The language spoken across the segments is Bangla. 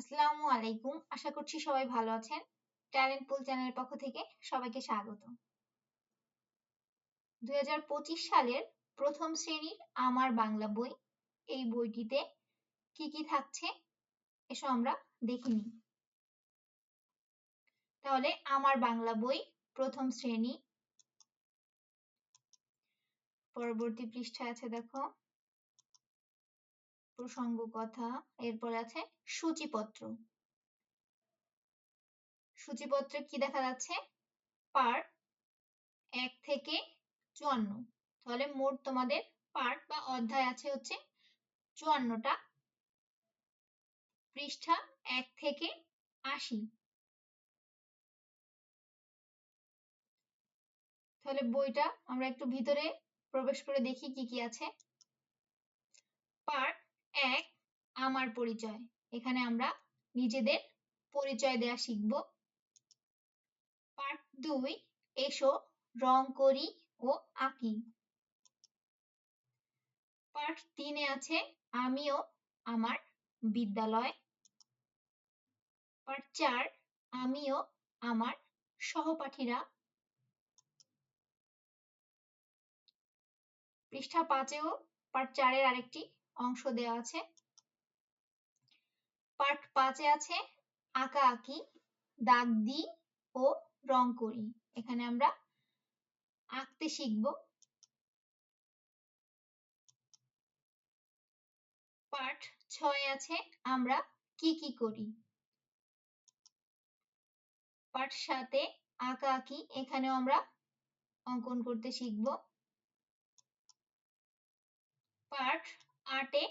আসসালামু আলাইকুম। আশা করছি সবাই ভালো আছেন। ট্যালেন্ট পুল চ্যানেলের পক্ষ থেকে সবাইকে স্বাগত। দুই হাজার পঁচিশ সালের প্রথম শ্রেণির আমার বাংলা বই, এই বইটিতে কি কি থাকছে এসব আমরা দেখে নিই। তাহলে আমার বাংলা বই প্রথম শ্রেণি। পরবর্তী পৃষ্ঠায় আছে দেখো। প্রসঙ্গ কথা, এরপরে আছে সূচিপত্র। সূচিপত্রে কি দেখা যাচ্ছে? পার্ট এক থেকে চুয়ান্ন। তাহলে মোট তোমাদের পার্ট বা অধ্যায় আছে হচ্ছে চুয়ান্নটা পৃষ্ঠা এক থেকে আশি। তাহলে বইটা আমরা একটু ভিতরে প্রবেশ করে দেখি কি কি আছে। পার্ট এক, আমার পরিচয়। এখানে আমরা নিজেদের পরিচয় দেয়া শিখব। পার্ট দুই, এসো, রং করি ও আঁকি। পার্ট তিনে আছে, আমিও আমার বিদ্যালয়। পার্ট চার, আমিও আমার সহপাঠীরা। পৃষ্ঠা পাঁচেও পার্ট চারের আরেকটি অংশ দেওয়া আছে। পার্ট পাঁচে আছে, আঁকা আঁকি, দাগ দি ও রং করি। এখানে আমরা আঁকতে শিখব। পার্ট ছয় আছে, আমরা কি কি করি? পার্ট সাতে আঁকা আঁকি, এখানেও আমরা অঙ্কন করতে শিখব পার্ট আটে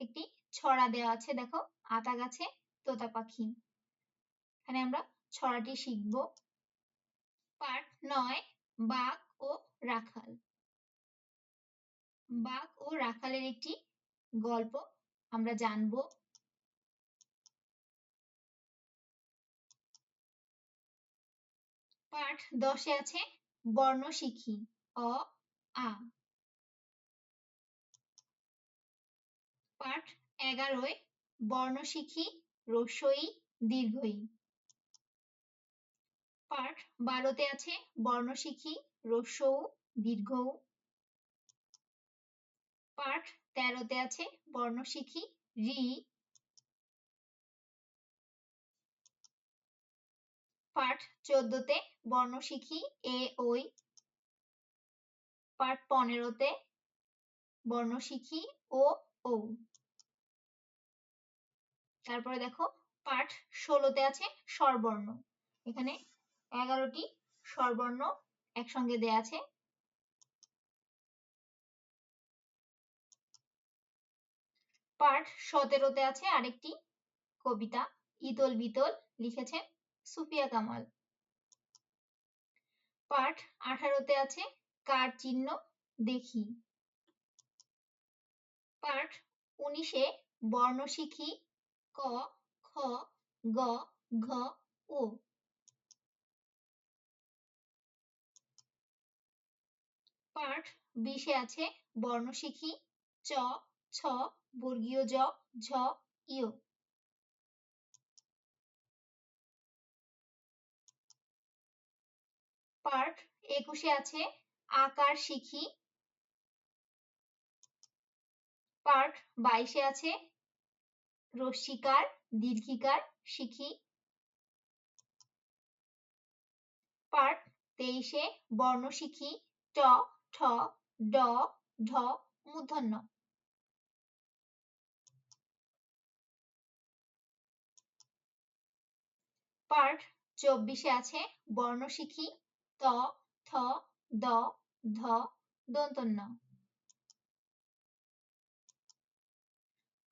একটি ছড়া দেওয়া আছে, দেখো আতা গাছে, তোতা পাখি। এখানে আমরা ছড়াটি শিখব। পার্ট নয়, বাঘ ও রাখাল। বাঘ ও রাখালের একটি গল্প আমরা জানব। পাঠ দশে আছে বর্ণ শিখি অ, আ। পাঠ এগারোয় বর্ণ শিখি রস্যই দীর্ঘই। পাঠ বারোতে আছে বর্ণ শিখি রস্যৌ দীর্ঘ পাঠ তেরোতে আছে বর্ণ শিখি রি। পাঠ চোদ্দতে বর্ণ শিখি এ, ওই। পাঠ পনেরোতে বর্ণ শিখি ও ও তারপরে দেখো পাঠ ষোলোতে আছে স্বরবর্ণ। এখানে এগারোটি স্বরবর্ণ একসঙ্গে দেয়া আছে। পাঠ সতেরোতে আছে আরেকটি কবিতা, ইতল বিতল, লিখেছেন সুফিয়া কামাল। পাঠ আঠারোতে আছে কার চিহ্ন দেখি। পাঠ উনিশে বর্ণ শিখি ক, খ, গ, ঘ, ও। পাঠ বিশে আছে বর্ণ শিখি চ, ছ, বর্গীয় জ, ঝ, ইয়। পাঠ একুশে আছে আকার শিখি। পাঠ বাইশে আছে রস্বীকার দীর্ঘিকার, শিখি। পাঠ তেইশে বর্ণ শিখি ট, ঠ, ড, ঢ, মূর্ধন্য। পাঠ চব্বিশে আছে বর্ণ শিখি ত, থ, দ, ধ, দন্তন্য।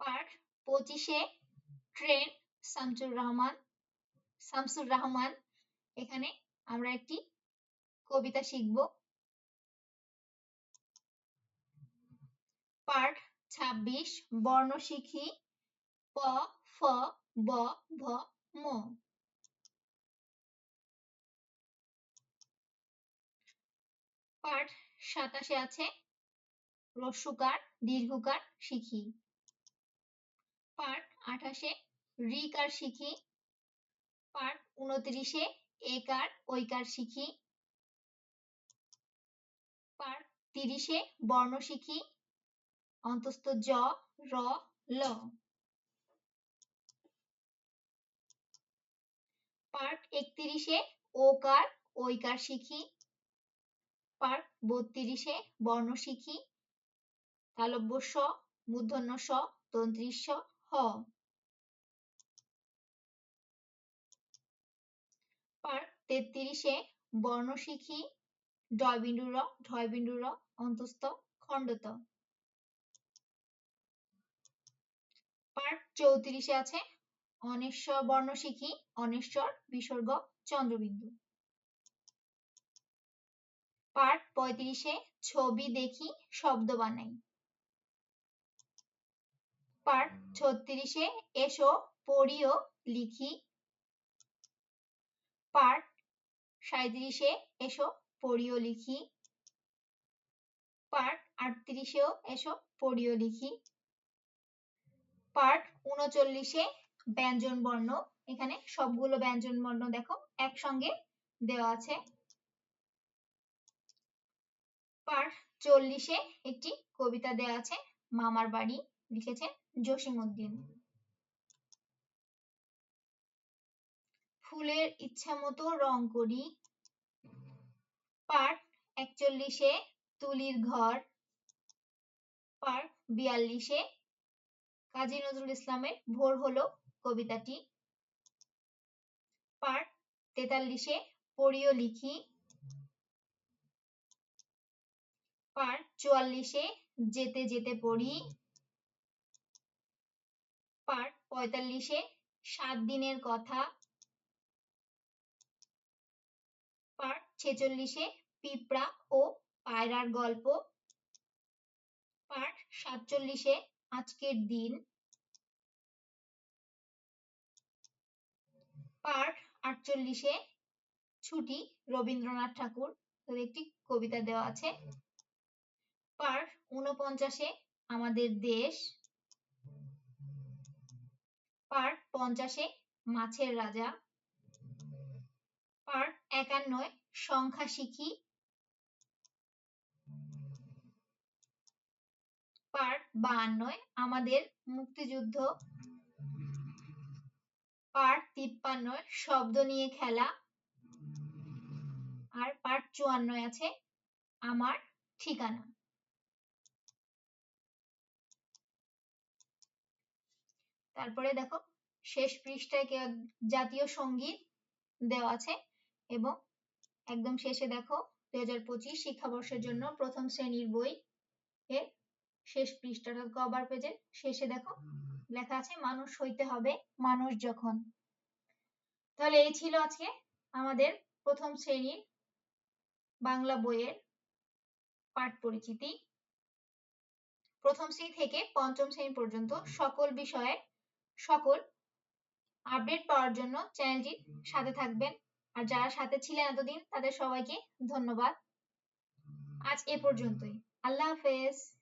পাঠ পঁচিশে ট্রেন শামসুর রহমান শামসুর রহমান। এখানে আমরা একটি কবিতা শিখব। পাঠ ছাব্বিশ, বর্ণ শিখি। প, ফ, ব, ভ, ম। পাঠ সাতাশে আছে রস্যকার দীর্ঘকার শিখি। পাঠ আঠাশে রিকার শিখি। পার্ট উনত্রিশে একার ঐকার শিখি। পার্ট তিরিশে বর্ণ শিখি। অন্তস্থ জ, র, ল। পার্ট একত্রিশে ওকার ঐকার শিখি। পার্ট বত্রিশে বর্ণ শিখি। তালব্য স, মূর্ধন্য স তন্ত্রিশ হ। পার্ট তেত্রিশে বর্ণ শিখি ডয় বিন্দু র বিন্দু র, অন্তস্থ, খণ্ডত। পার্ট চৌত্রিশে আছে অনেশ্বর বর্ণ শিখি অনেশ্বর, বিসর্গ, চন্দ্রবিন্দু। পার্ট পঁয়ত্রিশে, ছবি দেখি, শব্দ বানাই। পার্ট ছত্রিশে এসো, পড়িও, লিখি। পার্ট সাঁত্রিশে এসো, পড়িও, লিখি। পার্ট আটত্রিশেও এসো, পড়িও, লিখি। পার্ট উনচল্লিশে ব্যঞ্জন বর্ণ। এখানে সবগুলো ব্যঞ্জন বর্ণ দেখো, একসঙ্গে দেওয়া আছে। পার্ট চল্লিশে একটি কবিতা দেওয়া আছে, মামার বাড়ি। লিখেছেন জসিম উদ্দিন। ফুলের ইচ্ছা মতো রং করি। পার্ট একচল্লিশে তুলির ঘর। পার্ট বিয়াল্লিশে কাজী নজরুল ইসলামের ভোর হলো কবিতাটি। পার্ট তেতাল্লিশে পড়িও লিখি। পার্ট চুয়াল্লিশে যেতে যেতে পড়ি। পার্ট পঁয়তাল্লিশে সাত দিনের কথা পার্ট ছেচল্লিশে পিঁপড়া ও পায়রার গল্প পার্ট সাতচল্লিশে আজকের দিন পার্ট আটচল্লিশে ছুটি রবীন্দ্রনাথ ঠাকুর একটি কবিতা দেওয়া আছে পার্ট উনপঞ্চাশে আমাদের দেশ পার্ট পঞ্চাশে মাছের রাজা। পার্ট একান্নয় সংখ্যা শিখি। পার্ট বাহান্নয় আমাদের মুক্তিযুদ্ধ। পার্ট তিপ্পান্নয় শব্দ নিয়ে খেলা। আর পার্ট চুয়ান্নয় আছে আমার ঠিকানা। তারপরে দেখো শেষ পৃষ্ঠায় জাতীয় সংগীত দেওয়া আছে এবং একদম শেষে দেখো দুই হাজার পঁচিশ শিক্ষাবর্ষের জন্য প্রথম শ্রেণির বই এর শেষ পৃষ্ঠাটা কভার পেজের শেষে দেখো লেখা আছে, মানুষ হইতে হবে মানুষ যখন। তাহলে এই ছিল আজকে আমাদের প্রথম শ্রেণির বাংলা বইয়ের পাঠ পরিচিতি। প্রথম শ্রেণি থেকে পঞ্চম শ্রেণি পর্যন্ত সকল বিষয়ে সকল আপডেট পাওয়ার জন্য চ্যানেলটির সাথে থাকবেন। আর যারা সাথে ছিলেন এতদিন, তাদের সবাইকে ধন্যবাদ। আজ এ পর্যন্তই। আল্লাহ হাফেজ।